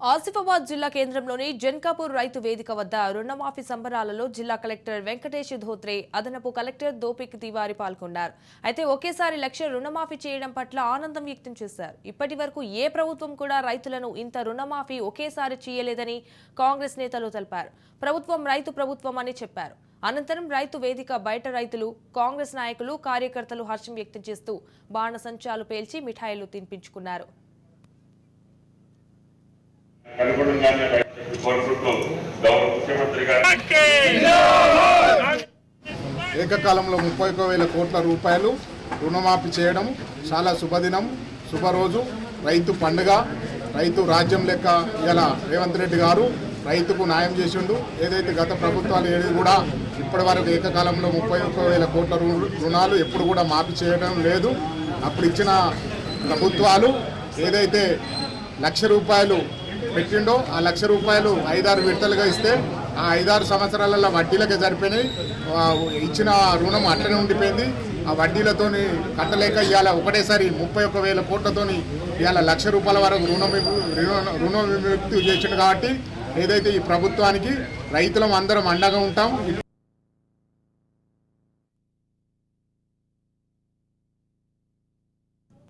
ఆసిఫాబాద్ జిల్లా కేంద్రంలోని జన్కాపూర్ రైతు వేదిక వద్ద రుణమాఫీ సంబరాలలో జిల్లా కలెక్టర్ వెంకటేష్ ధోత్రే అదనపు కలెక్టర్ దోపిక్ తివారి పాల్గొన్నారు. అయితే ఒకేసారి లక్ష రుణమాఫీ చేయడం పట్ల ఆనందం వ్యక్తం చేశారు. ఇప్పటి వరకు ఏ ప్రభుత్వం కూడా రైతులను ఇంత రుణమాఫీ ఒకేసారి చేయలేదని కాంగ్రెస్ నేతలు తెలిపారు. ప్రభుత్వం రైతు ప్రభుత్వం అని చెప్పారు. అనంతరం రైతు వేదిక బయట రైతులు కాంగ్రెస్ నాయకులు కార్యకర్తలు హర్షం వ్యక్తం చేస్తూ బాణసంచాలు పేల్చి మిఠాయిలు తినిపించుకున్నారు. కోరుకుంటూ గౌరవ ముఖ్యమంత్రి గారు ఏకకాలంలో ముప్పై ఒక్క వేల కోట్ల రూపాయలు రుణమాఫీ చేయడం చాలా శుభదినం శుభరోజు. రైతు పండుగ రైతు రాజ్యం లెక్క ఇలా రేవంత్ రెడ్డి గారు. రైతుకు న్యాయం చేసిండు. ఏదైతే గత ప్రభుత్వాలు ఏది కూడా ఇప్పటి వరకు ఏకకాలంలో ముప్పై ఒక్క వేల కోట్ల రుణాలు ఎప్పుడు కూడా మాఫీ చేయడం లేదు. అప్పుడు ఇచ్చిన ప్రభుత్వాలు ఏదైతే లక్ష రూపాయలు పెట్టిండో ఆ లక్ష రూపాయలు ఐదారు విడతలుగా ఇస్తే ఆ ఐదారు సంవత్సరాలలో వడ్డీలకే సరిపోయినాయి. ఇచ్చిన రుణం అట్లనే ఉండిపోయింది. ఆ వడ్డీలతోని కట్టలేక ఇవాళ ఒకటేసారి ముప్పై ఒక్క వేల కోట్లతోని ఇవాళ లక్ష రూపాయల వరకు రుణం రుణ రుణ విముక్తి చేసిండు కాబట్టి ఏదైతే ఈ ప్రభుత్వానికి రైతులం అందరం అండగా ఉంటాం.